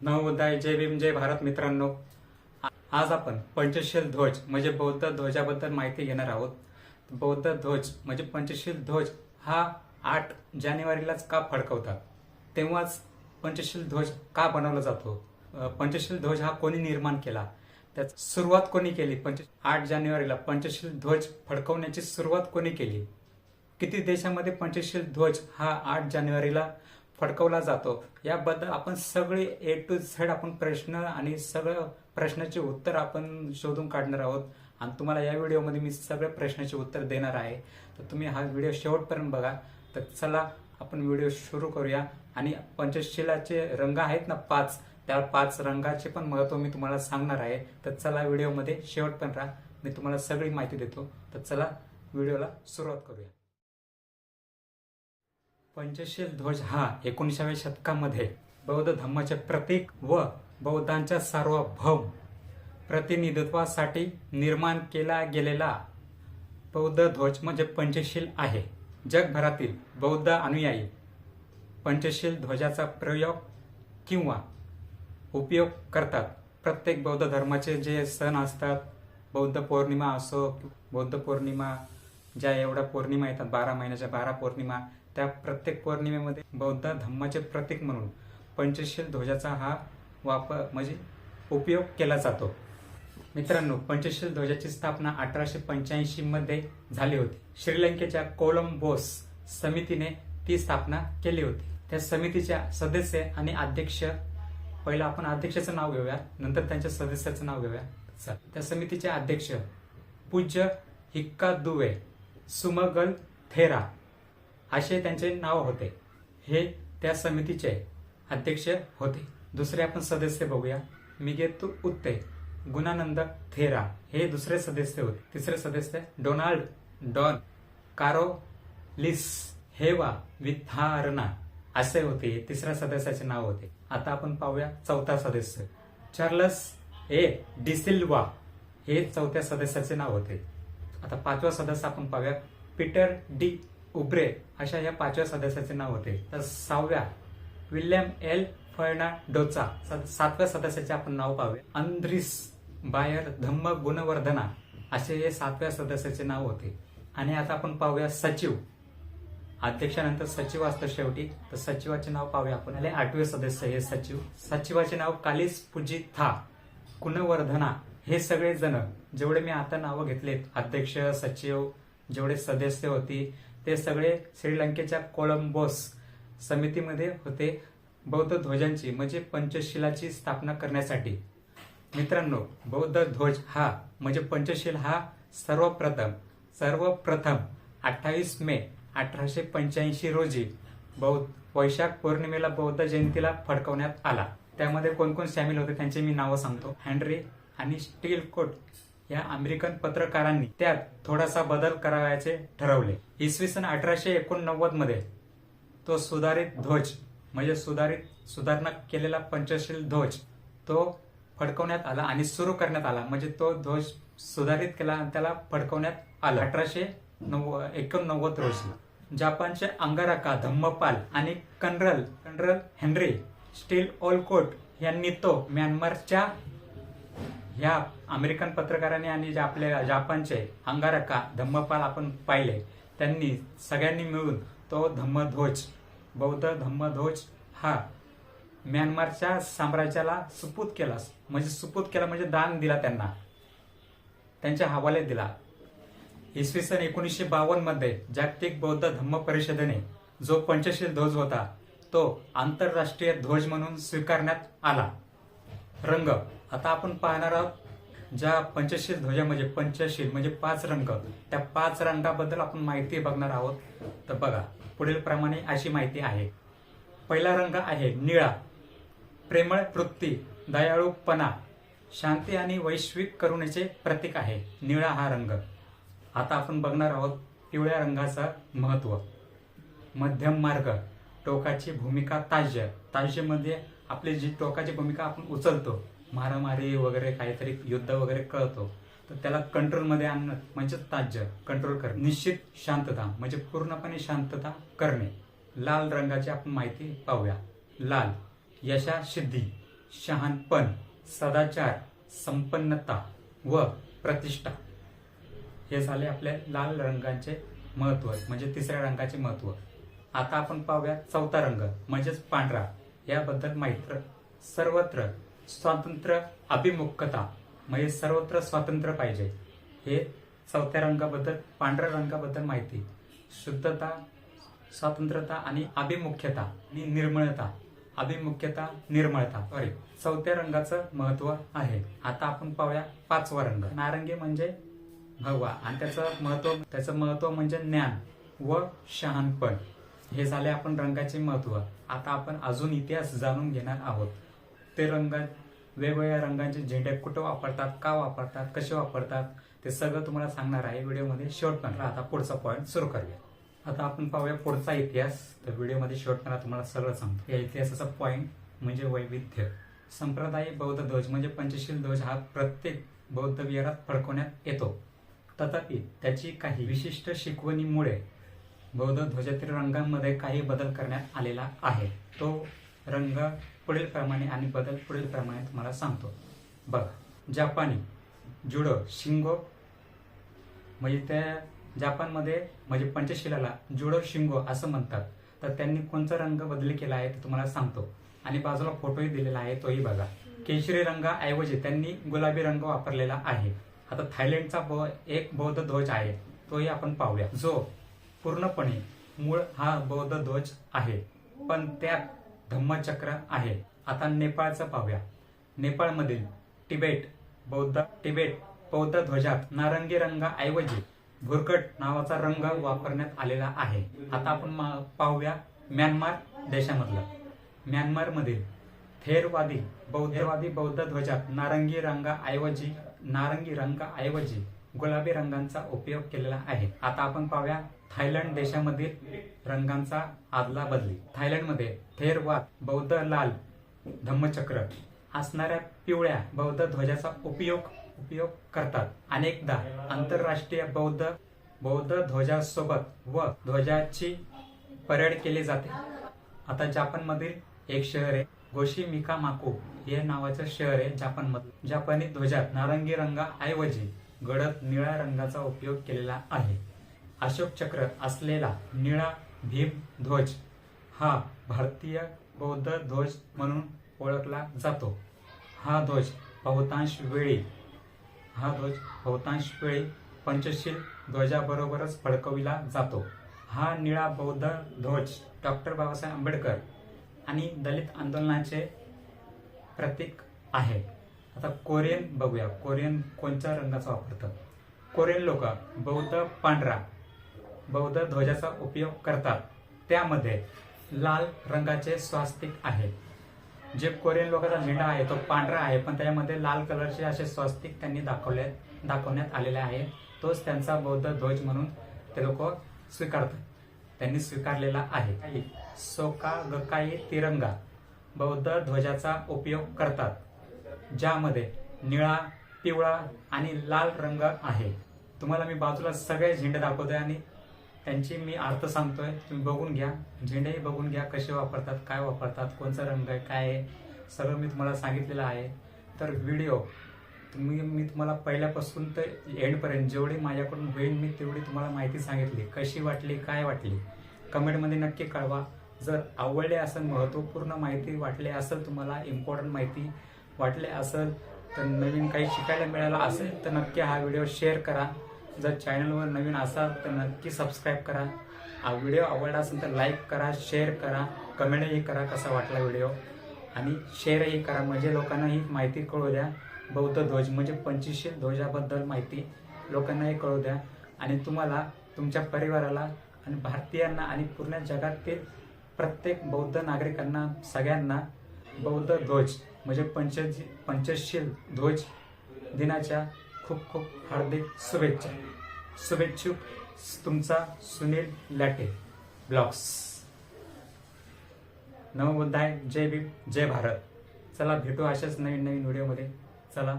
नवोदय जय भीम जय भारत मित्रांनो. आज आपण पंचशील ध्वज म्हणजे बौद्ध ध्वजाबद्दल माहिती घेणार आहोत. बौद्ध ध्वज म्हणजे पंचशील ध्वज हा आठ जानेवारीलाच का फडकवतात? तेव्हाच पंचशील ध्वज का बनवला जातो? पंचशील ध्वज हा कोणी निर्माण केला? त्यात सुरुवात कोणी केली? पंच आठ जानेवारीला पंचशील ध्वज फडकवण्याची सुरुवात कोणी केली? किती देशामध्ये पंचशील ध्वज हा आठ जानेवारीला फडकवला जातो. याबद्दल आपण सगळे ए टू झेड आपण प्रश्न आणि सगळं प्रश्नाचे उत्तर आपण शोधून काढणार आहोत. आणि तुम्हाला या व्हिडिओमध्ये मी सगळ्या प्रश्नाचे उत्तर देणार आहे. तर तुम्ही हा व्हिडिओ शेवटपर्यंत बघा. तर चला आपण व्हिडिओ सुरू करूया. आणि पंचशिलाचे रंग आहेत ना पाच त्या पाच रंगाचे पण महत्त्व मी तुम्हाला सांगणार आहे. तर चला व्हिडिओमध्ये शेवटपर्यंत राहा. मी तुम्हाला सगळी माहिती देतो. तर चला व्हिडिओला सुरुवात करूया. पंचशील ध्वज हा एकोणीसाव्या शतकामध्ये बौद्ध धर्माचे प्रतीक व बौद्धांच्या सार्वभौम प्रतिनिधित्वासाठी निर्माण केला गेलेला बौद्ध ध्वज म्हणजे पंचशील आहे. जगभरातील बौद्ध अनुयायी पंचशील ध्वजाचा प्रयोग किंवा उपयोग करतात. प्रत्येक बौद्ध धर्माचे जे सण असतात बौद्ध पौर्णिमा असो बौद्ध पौर्णिमा ज्या एवढ्या पौर्णिमा येतात बारा महिन्याच्या बारा पौर्णिमा त्या प्रत्येक पौर्णिमेमध्ये बौद्ध धम्माचे प्रतीक म्हणून पंचशील ध्वजाचा हा वापर म्हणजे उपयोग केला जातो. मित्रांनो पंचशील ध्वजाची स्थापना अठराशे पंच्याऐंशी मध्ये झाली होती. श्रीलंकेच्या कोलंबोस समितीने ती स्थापना केली होती. त्या समितीच्या सदस्य आणि अध्यक्ष पहिला आपण अध्यक्षाचं नाव घेऊया नंतर त्यांच्या सदस्याचं नाव घेऊया. चल. त्या समितीचे अध्यक्ष पूज्य हिक्का दुवे सुमगल थेरा असे त्यांचे नाव होते. हे त्या समितीचे अध्यक्ष होते. दुसरे आपण सदस्य बघूया. मिगेतू उत्ते. गुणानंद थेरा. हे दुसरे सदस्य होते. तिसरे सदस्य डोनाल्ड डॉन कारो लिस हेवा विथारना असे होते. तिसऱ्या सदस्याचे नाव होते. आता आपण पाहूया चौथा सदस्य. चार्लस ए. डिसिल्वा हे चौथ्या सदस्याचे नाव होते. आता पाचवा सदस्य आपण पाहूया. Peter D. उब्रे अशा या पाचव्या सदस्याचे नाव होते. तर सहाव्या विल्यम एल. फर्नाडोचा स- सातव्या सदस्याचे आपण नाव पाहूया. अंद्रिस बायर धम्म गुणवर्धना असे हे सातव्या सदस्याचे नाव होते. आणि आता आपण पाहूया सचिव. अध्यक्षानंतर सचिव असतं शेवटी. तर सचिवाचे नाव पाहूया आपण. आले आठवे सदस्य हे सचिव. सचिवाचे नाव कालिस पुजिथा कुणवर्धना हे सगळे जण जेवढे मी आता नावं घेतलेत अध्यक्ष सचिव जेवढे सदस्य होती ते सगळे श्रीलंकेच्या कोलंबोस समितीमध्ये होते बौद्ध ध्वजांची म्हणजे पंचशिलाची स्थापना करण्यासाठी. मित्रांनो बौद्ध ध्वज हा म्हणजे पंचशील हा सर्वप्रथम सर्वप्रथम अठ्ठावीस मे अठराशे पंच्याऐंशी रोजी बौद्ध वैशाख पौर्णिमेला बौद्ध जयंतीला फडकवण्यात आला. त्यामध्ये कोण कोण सामील होते त्यांचे मी नावं सांगतो. हॅनरी आणि स्टील कोट या अमेरिकन पत्रकारांनी त्यात थोडासा बदल करावयाचे ठरवले. इसवी सन अठराशे एकोणनव्वदमध्ये तो सुधारित ध्वज म्हणजे सुधारित सुधारणा केलेला पंचशील ध्वज तो फडकवण्यात आला आणि सुरू करण्यात आला. म्हणजे तो ध्वज सुधारित केला आणि त्याला फडकवण्यात आला. अठराशे नव्व एकोणनव्वद रोजी. जपानचे अंगारका धम्मपाल आणि कनरल कनरल हेनरी स्टील ओलकोट यांनी तो म्यानमारच्या ह्या अमेरिकन पत्रकारांनी आणि जे आपल्या जपानचे अंगारका धम्मपाल आपण पाहिले त्यांनी सगळ्यांनी मिळून तो धम्मध्वज बौद्ध धम्मध्वज हा म्यानमारच्या साम्राज्याला सुपूत केला. म्हणजे सुपूत केला म्हणजे दान दिला त्यांना. त्यांच्या हवाले दिला. इसवी सन एकोणीसशे बावन्नमध्ये जागतिक बौद्ध धम्म परिषदेने जो पंचशील ध्वज होता तो आंतरराष्ट्रीय ध्वज म्हणून स्वीकारण्यात आला. रंग. आता आपण पाहणार आहोत ज्या पंचशील ध्वजा म्हणजे पंचशील म्हणजे पाच रंग. त्या पाच रंगाबद्दल आपण माहिती बघणार आहोत. तर बघा पुढील प्रमाणे अशी माहिती आहे. पहिला रंग आहे निळा. प्रेमळ वृत्ती दयाळूपणा शांती आणि वैश्विक करुणेचे प्रतीक आहे. निळा हा रंग. आता आपण बघणार आहोत पिवळ्या रंगाचा महत्त्व. मध्यम मार्ग टोकाची भूमिका ताज्य. ताज्यमध्ये आपली जी टोकाची भूमिका आपण उचलतो मारामारी वगैरे काहीतरी युद्ध वगैरे कळतो तर त्याला कंट्रोलमध्ये आणणं म्हणजे ताज्य कंट्रोल करणे. निश्चित शांतता म्हणजे पूर्णपणे शांतता करणे. लाल रंगाची आपण माहिती पाहूया. लाल यशा सिद्धी शहाणपण सदाचार संपन्नता व प्रतिष्ठा. हे झाले आपल्या लाल रंगाचे महत्त्व म्हणजे तिसऱ्या रंगाचे महत्त्व. आता आपण पाहूया चौथा रंग म्हणजेच पांढरा. याबद्दल माहिती सर्वत्र स्वातंत्र्य अभिमुखता. म्हणजे सर्वत्र स्वातंत्र्य पाहिजे. हे चौथ्या रंगाबद्दल पांढऱ्या रंगाबद्दल माहिती. शुद्धता स्वातंत्र्यता आणि अभिमुख्यता आणि निर्मळता. अभिमुख्यता निर्मळता. सॉरी चौथ्या रंगाचं महत्त्व आहे. आता आपण पाहूया पाचवा रंग. नारंगी म्हणजे भगवा. आणि त्याचं महत्त्व त्याचं महत्त्व म्हणजे ज्ञान व शहाणपण. हे झाले आपण रंगाचे महत्त्व आता आपण अजून इतिहास जाणून घेणार आहोत. ते रंग वेगवेगळ्या रंगांचे झेंडे कुठं वापरतात का वापरतात कसे वापरतात ते सगळं तुम्हाला सांगणार आहे. व्हिडिओमध्ये शेवटपर्यंत आता पुढचा पॉईंट सुरू करूया. आता आपण पाहूया पुढचा इतिहास. तर व्हिडिओमध्ये शेवटपर्यंत तुम्हाला सगळं सांगतो. या इतिहासाचा पॉईंट म्हणजे वैविध्य. संप्रदायी बौद्ध ध्वज म्हणजे पंचशील ध्वज हा प्रत्येक बौद्ध विहारात फडकवण्यात येतो. तथापि त्याची काही विशिष्ट शिकवणीमुळे बौद्ध ध्वजातील रंगांमध्ये काही बदल करण्यात आलेला आहे. तो रंग पुढील प्रमाणे आणि बदल पुढील प्रमाणे तुम्हाला सांगतो. बघा जापानी जुडो शिंगो म्हणजे त्या जापानमध्ये म्हणजे पंचशिलाला जुडो शिंगो असं म्हणतात. तर त्यांनी कोणता रंग बदली केला आहे ते तुम्हाला सांगतो. आणि बाजूला फोटोही दिलेला आहे तोही बघा. केशरी रंगाऐवजी त्यांनी गुलाबी रंग वापरलेला आहे. आता थायलंडचा ब एक बौद्ध ध्वज आहे तोही आपण पाहूया. जो पूर्णपणे मूळ हा बौद्ध ध्वज आहे. पण त्यात धम्मचक्र आहे. आता नेपाळचं पाहूया. नेपाळमधील टिबेट बौद्ध टिबेट बौद्ध ध्वजात नारंगी रंगाऐवजी भुरकट नावाचा रंग वापरण्यात आलेला आहे. आता आपण मा- पाहूया म्यानमार देशामधलं. म्यानमारमधील थेरवादी बौद्धवादी बौद्ध ध्वजात नारंगी रंगाऐवजी नारंगी रंगाऐवजी गुलाबी रंगांचा उपयोग केलेला आहे. आता आपण पाहूया थायलंड देशामधील रंगांचा आदला बदली. थायलंडमध्ये थेरवाद बौद्ध लाल धम्मचक्र असणाऱ्या पिवळ्या बौद्ध ध्वजाचा उपयोग उपयोग करतात. अनेकदा आंतरराष्ट्रीय बौद्ध बौद्ध ध्वजासोबत व ध्वजाची परेड केली जाते. आता जपानमधील एक शहर आहे गोशीमिका माको हे नावाचं शहर आहे जपानमध्ये जपानी ध्वजात नारंगी रंगाऐवजी गडद निळ्या रंगाचा उपयोग केलेला आहे. अशोक चक्र असलेला निळा भीम ध्वज हा भारतीय बौद्ध ध्वज म्हणून ओळखला जातो. हा ध्वज बहुतांश वेळी हा ध्वज बहुतांश वेळी पंचशील ध्वजाबरोबरच फडकविला जातो. हा निळा बौद्ध ध्वज डॉक्टर बाबासाहेब आंबेडकर आणि दलित आंदोलनाचे प्रतीक आहे. आता कोरियन बघूया. कोरियन कोणत्या रंगाचा वापरतं कोरियन लोक बौद्ध पांढरा बौद्ध ध्वजाचा उपयोग करतात. त्यामध्ये लाल रंगाचे स्वास्तिक आहे. जे कोरियन लोकांचा झेंडा आहे तो पांढरा आहे पण त्यामध्ये लाल कलरचे असे स्वास्तिक त्यांनी दाखवले दाखवण्यात आलेले आहे. तोच त्यांचा बौद्ध ध्वज म्हणून ते लोक स्वीकारतात. त्यांनी स्वीकारलेला आहे. सोका गकाई तिरंगा बौद्ध ध्वजाचा उपयोग करतात. ज्यामध्ये निळा पिवळा आणि लाल रंग आहे. तुम्हाला मी बाजूला सगळे झेंडे दाखवतोय आणि त्यांची मी अर्थ सांगतोय. तुम्ही बघून घ्या. झेंडेही बघून घ्या कसे वापरतात काय वापरतात कोणचा रंग आहे काय आहे. सगळं मी तुम्हाला सांगितलेलं आहे. तर व्हिडिओ तुम्ही मी तुम्हाला पहिल्यापासून तर एंडपर्यंत जेवढी माझ्याकडून होईल मी तेवढी तुम्हाला माहिती सांगितली. कशी वाटली काय वाटली कमेंटमध्ये नक्की कळवा. जर आवडले असेल महत्त्वपूर्ण माहिती वाटली असेल तुम्हाला इम्पॉर्टंट माहिती वाटले असेल तर नवीन काही शिकायला मिळालं असेल तर नक्की हा व्हिडिओ शेअर करा. जर चॅनलवर नवीन असाल तर नक्की सबस्क्राईब करा. हा व्हिडिओ आवडला असेल तर लाईक करा शेअर करा कमेंटही करा कसा वाटला व्हिडिओ. आणि शेअरही करा. म्हणजे लोकांना ही माहिती कळू द्या. बौद्ध ध्वज म्हणजे पंचशील ध्वजाबद्दल माहिती लोकांनाही कळू द्या. आणि तुम्हाला तुमच्या परिवाराला आणि भारतीयांना आणि पूर्ण जगातील प्रत्येक बौद्ध नागरिकांना सगळ्यांना बौद्ध ध्वज म्हणजे पंच पंचशील ध्वज दिनाच्या खूप खूप हार्दिक शुभेच्छा. शुभेच्छुक तुमचा सुनील लाटे. ब्लॉग्स. नवबुद्धाय जय भीम जय भारत. चला भेटू अशाच नवीन नवीन व्हिडिओमध्ये. चला.